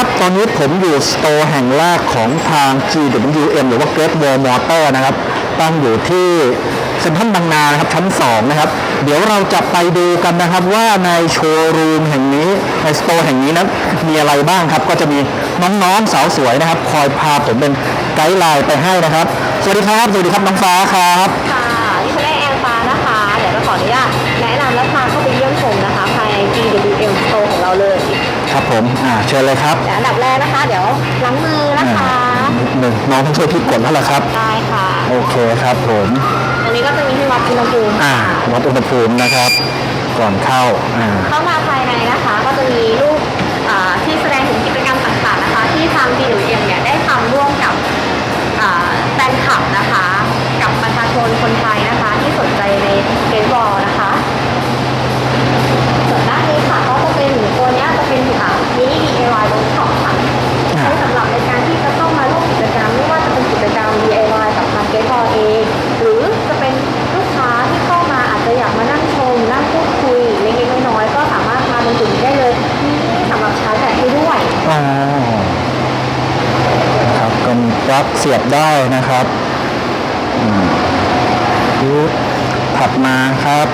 ครับ ตอนนี้ผมอยู่สโตร์แห่งแรกของทาง GWM หรือว่า Great Wall Motor นะครับ ตั้งอยู่ที่เซ็นทรัลบางนานะครับชั้น 2 นะครับ เดี๋ยวเราจะไปดูกันนะครับว่าในโชว์รูมแห่งนี้ ในสโตร์แห่งนี้นั้นมีอะไรบ้างครับ ก็จะมีน้องๆสาวสวยนะครับ คอยพาผมเป็นไกด์ไลน์ไปให้นะครับ สวัสดีครับ สวัสดีครับน้องฟ้าครับ ผมอ่าเชิญเลยครับแต่อันดับแรกนะคะ เดี๋ยวล้างมือนะคะนิดหนึ่งน้องต้องช่วยพี่กดแล้วล่ะครับ ได้ค่ะ โอเคครับผมตรงนี้ก็จะมีที่วัดอุณหภูมิอ่าวัดอุณหภูมินะครับ ก่อนเข้าอ่าเข้ามาภายในนะคะ ก็จะมีรูปอ่าที่แสดงถึงกิจกรรมต่างๆนะคะ ที่ทาง GWM เนี่ยได้ทำร่วมกับอ่าแฟนคลับนะคะ กับประชาชนคนไทย รับเสียบได้นะครับอืมปึ๊บถัดมาครับ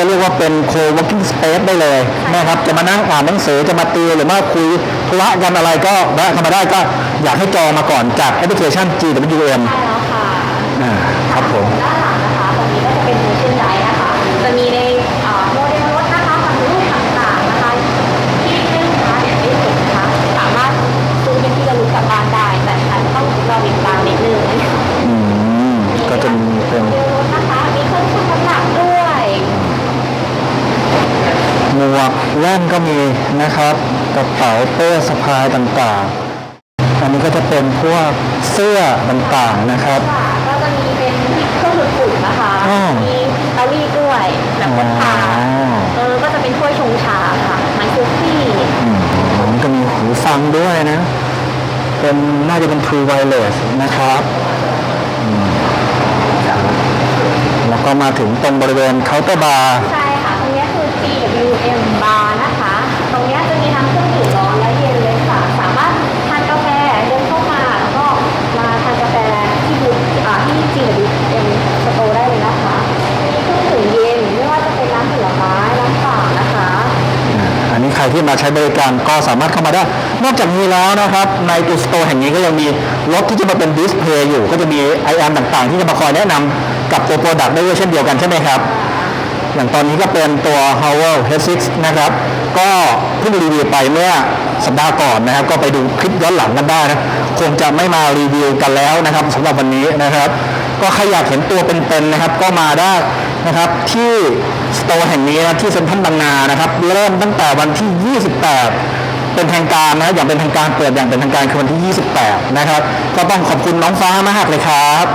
ก็ตรงนี้ก็เรียกว่าเป็น co-working space ได้เลยนะครับจะมานั่งอ่านหนังสือจะมาตีหรือว่าคุยธุระกันอะไรก็แวะเข้ามาได้ก็อยากให้จองมาก่อนจากแอปพลิเคชัน GWM ใช่แล้วค่ะอ่าครับผม ด้านหลังนะคะ ตรงนี้ก็จะเป็นมูชั่นไดนะคะ จะมีในเอ่อโมเดลรถนะคะทำรูปต่างๆนะคะ ที่ให้ลูกค้าเนี่ยได้เห็นนะคะ สามารถซื้อเป็นที่ระลึกกลับบ้านได้ แต่อาจจะต้องรอติดตามนิดนึง อืม ก็จะมีเป็น โมเดลรถนะคะ มีเครื่องชั่งน้ำหนักด้วย หม วกแว่นก็มีนะครับกระเป๋าเป้สะพายต่างๆ อันนี้ก็จะเป็นพวกเสื้อต่างๆนะครับค่ะก็จะมีเป็นเครื่องดูดฝุ่นนะคะอ๋อมีเตารีดด้วยแบบพกพาอ๋อเออก็จะเป็นถ้วยชงชาค่ะไมโครฟี่ อืมมันก็มีหูฟังด้วยนะ เป็นน่าจะเป็น True Wireless นะครับอืมครับแล้วก็มาถึงตรงบริเวณเคาน์เตอร์บาร์ ใช่ค่ะ ตรงนี้คือ GWM Bar นะคะ ตรงนี้จะมีทั้งเครื่องดื่มร้อนและเย็นเลยค่ะ สามารถทานกาแฟเดินเข้ามาแล้วก็มาทานกาแฟที่บูธอ่าที่ GWM Store ได้เลยนะคะ มีเครื่องดื่มเย็นไม่ว่าจะเป็นน้ำผลไม้น้ำเปล่านะคะ อันนี้ใคร ที่มาใช้บริการก็สามารถเข้ามาได้ นอกจากนี้แล้วนะครับ ในตัวสโตร์แห่งนี้ก็ยังมีรถที่จะมาเป็นดิสเพย์อยู่ ก็จะมีไอแอมต่างๆ ที่จะมาคอยแนะนำกับตัวโปรดักต์ได้ด้วยเช่นเดียวกันใช่ไหมครับ อย่างตอนนี้ก็เป็นตัว h o w e l H6 นะครับ ก็เพิ่งรีวิวไปเมื่อสัปดาห์ก่อนนะครับ ก็ไปดูคลิปย้อนหลังกันได้นะ คงจะไม่มารีวิวกันแล้วนะครับสำหรับวันนี้นะครับ ก็ใครอยากเห็นตัวเป็นๆนะครับ ก็มาได้นะครับที่สโตร์แห่งนี้นะที่เซ็นทรัลบางนานะครับเริ่มตั้งแต่วันที่ 28 เป็นทางการนะอย่างเป็นทางการเปิดอย่างเป็นทางการคือวันที่ 28 นะครับ ก็ต้องขอบคุณน้องฟ้ามากเลยครับ